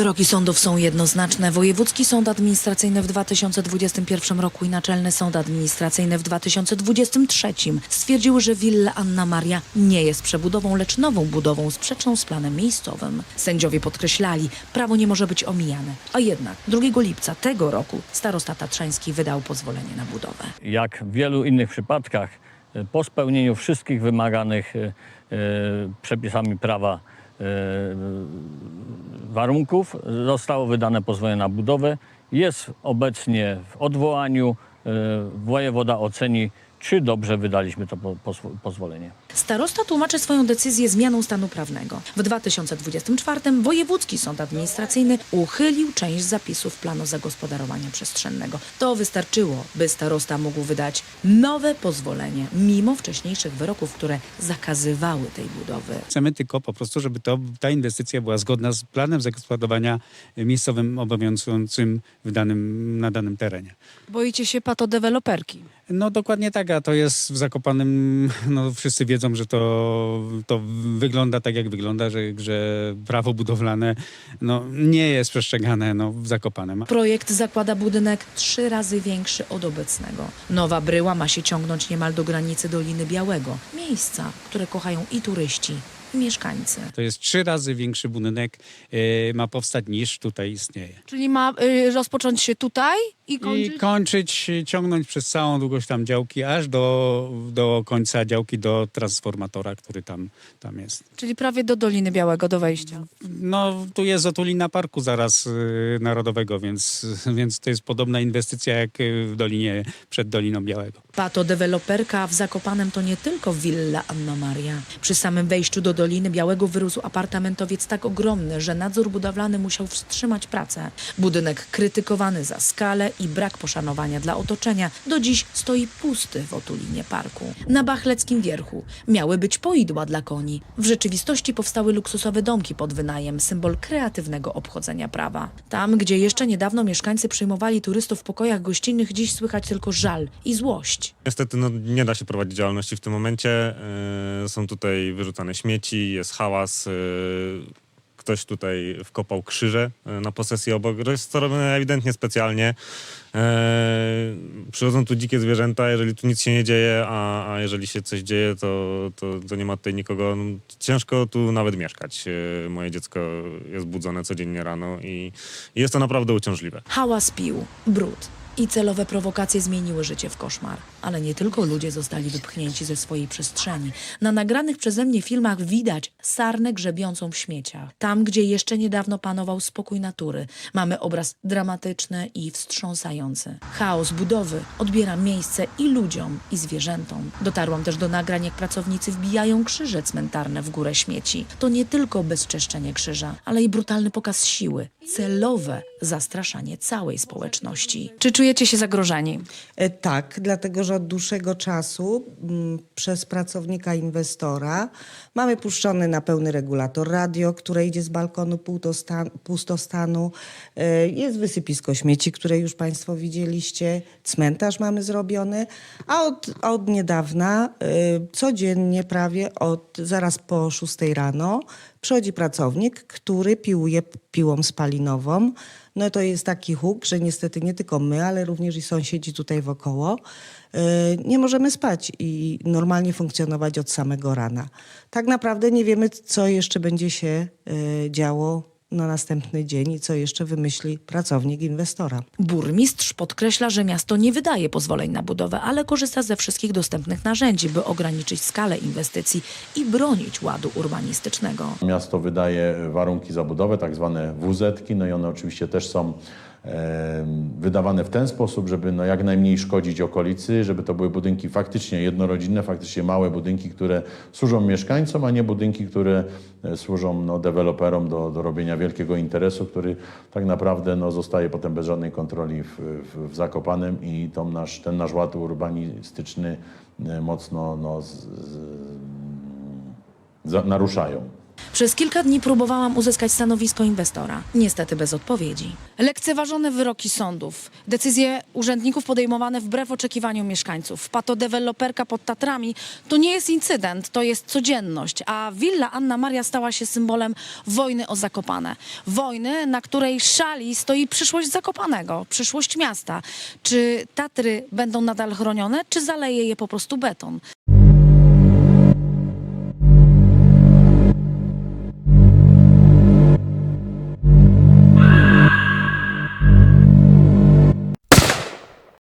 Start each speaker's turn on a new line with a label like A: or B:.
A: Wyroki sądów są jednoznaczne. Wojewódzki Sąd Administracyjny w 2021 roku i Naczelny Sąd Administracyjny w 2023 stwierdziły, że willa Anna Maria nie jest przebudową, lecz nową budową sprzeczną z planem miejscowym. Sędziowie podkreślali, prawo nie może być omijane. A jednak 2 lipca tego roku starosta tatrzański wydał pozwolenie na budowę.
B: jak w wielu innych przypadkach, po spełnieniu wszystkich wymaganych e, e, przepisami prawa warunków zostało wydane pozwolenie na budowę. Jest obecnie w odwołaniu. E, Wojewoda oceni, czy dobrze wydaliśmy to po- pozwo- pozwolenie.
A: Starosta tłumaczy swoją decyzję zmianą stanu prawnego. W 2024 Wojewódzki Sąd Administracyjny uchylił część zapisów planu zagospodarowania przestrzennego. To wystarczyło, by starosta mógł wydać nowe pozwolenie, mimo wcześniejszych wyroków, które zakazywały tej budowy.
C: Chcemy tylko po prostu, żeby to, ta inwestycja była zgodna z planem zagospodarowania miejscowym obowiązującym w danym, na danym terenie.
D: Boicie się patodeweloperki.
C: No dokładnie tak, a to jest w Zakopanem, no wszyscy wiedzą, że to, to wygląda tak, jak wygląda, że, że prawo budowlane no, nie jest przestrzegane no, w Zakopanem.
A: Projekt zakłada budynek trzy razy większy od obecnego. Nowa bryła ma się ciągnąć niemal do granicy Doliny Białego. Miejsca, które kochają i turyści, i mieszkańcy.
C: To jest trzy razy większy budynek, e, ma powstać niż tutaj istnieje.
D: Czyli ma y, rozpocząć się tutaj i kończyć...
C: I kończyć, ciągnąć przez całą długość tam działki, aż do, do końca działki, do transformatora, który tam, tam jest.
D: Czyli prawie do Doliny Białego, do wejścia.
C: No, tu jest otulina parku zaraz y, narodowego, więc, więc to jest podobna inwestycja jak y, w Dolinie, przed Doliną Białego.
A: Pato deweloperka w Zakopanem to nie tylko willa Anna Maria. Przy samym wejściu do Doliny Białego wyrósł apartamentowiec tak ogromny, że nadzór budowlany musiał wstrzymać pracę. Budynek krytykowany za skalę i brak poszanowania dla otoczenia do dziś stoi pusty w otulinie parku. Na Bachleckim Wierchu miały być poidła dla koni. W rzeczywistości powstały luksusowe domki pod wynajem, symbol kreatywnego obchodzenia prawa. Tam, gdzie jeszcze niedawno mieszkańcy przyjmowali turystów w pokojach gościnnych, dziś słychać tylko żal i złość.
E: Niestety no, nie da się prowadzić działalności w tym momencie. Yy, są tutaj wyrzucane śmieci, jest hałas. Yy, ktoś tutaj wkopał krzyże yy, na posesji obok. To jest to robione ewidentnie specjalnie. Yy, przychodzą tu dzikie zwierzęta, jeżeli tu nic się nie dzieje, a, a jeżeli się coś dzieje, to, to, to nie ma tutaj nikogo. No, ciężko tu nawet mieszkać. Yy, moje dziecko jest budzone codziennie rano i jest to naprawdę uciążliwe.
A: Hałas pił, brud i celowe prowokacje zmieniły życie w koszmar. Ale nie tylko ludzie zostali wypchnięci ze swojej przestrzeni. Na nagranych przeze mnie filmach widać sarnę grzebiącą w śmieciach. Tam, gdzie jeszcze niedawno panował spokój natury, mamy obraz dramatyczny i wstrząsający. Chaos budowy odbiera miejsce i ludziom, i zwierzętom. Dotarłam też do nagrań, jak pracownicy wbijają krzyże cmentarne w górę śmieci. To nie tylko bezczeszczenie krzyża, ale i brutalny pokaz siły, celowe zastraszanie całej społeczności.
D: Czy czujecie się zagrożeni?
F: E, Tak, dlatego że od dłuższego czasu mm, przez pracownika inwestora mamy puszczony na pełny regulator radio, które idzie z balkonu pustostan- pustostanu. E, Jest wysypisko śmieci, które już Państwo widzieliście. Cmentarz mamy zrobiony, a od, a od niedawna e, codziennie prawie od zaraz po 6 rano przychodzi pracownik, który piłuje piłą spalinową. No to jest taki huk, że niestety nie tylko my, ale również i sąsiedzi tutaj wokoło yy, nie możemy spać i normalnie funkcjonować od samego rana. Tak naprawdę nie wiemy, co jeszcze będzie się yy, działo na następny dzień i co jeszcze wymyśli pracownik inwestora.
A: Burmistrz podkreśla, że miasto nie wydaje pozwoleń na budowę, ale korzysta ze wszystkich dostępnych narzędzi, by ograniczyć skalę inwestycji i bronić ładu urbanistycznego.
G: Miasto wydaje warunki zabudowy, tak zwane WZ-ki, no i one oczywiście też są wydawane w ten sposób, żeby no jak najmniej szkodzić okolicy, żeby to były budynki faktycznie jednorodzinne, faktycznie małe budynki, które służą mieszkańcom, a nie budynki, które e, służą no, deweloperom do, do robienia wielkiego interesu, który tak naprawdę no, zostaje potem bez żadnej kontroli w, w, w Zakopanem i tą nasz, ten nasz ład urbanistyczny e, mocno no, z, z, za, naruszają.
A: Przez kilka dni próbowałam uzyskać stanowisko inwestora. Niestety bez odpowiedzi.
D: Lekceważone wyroki sądów, decyzje urzędników podejmowane wbrew oczekiwaniom mieszkańców. Patodeweloperka pod Tatrami to nie jest incydent, to jest codzienność, a willa Anna Maria stała się symbolem wojny o Zakopane. Wojny, na której szali stoi przyszłość Zakopanego, przyszłość miasta. Czy Tatry będą nadal chronione, czy zaleje je po prostu beton?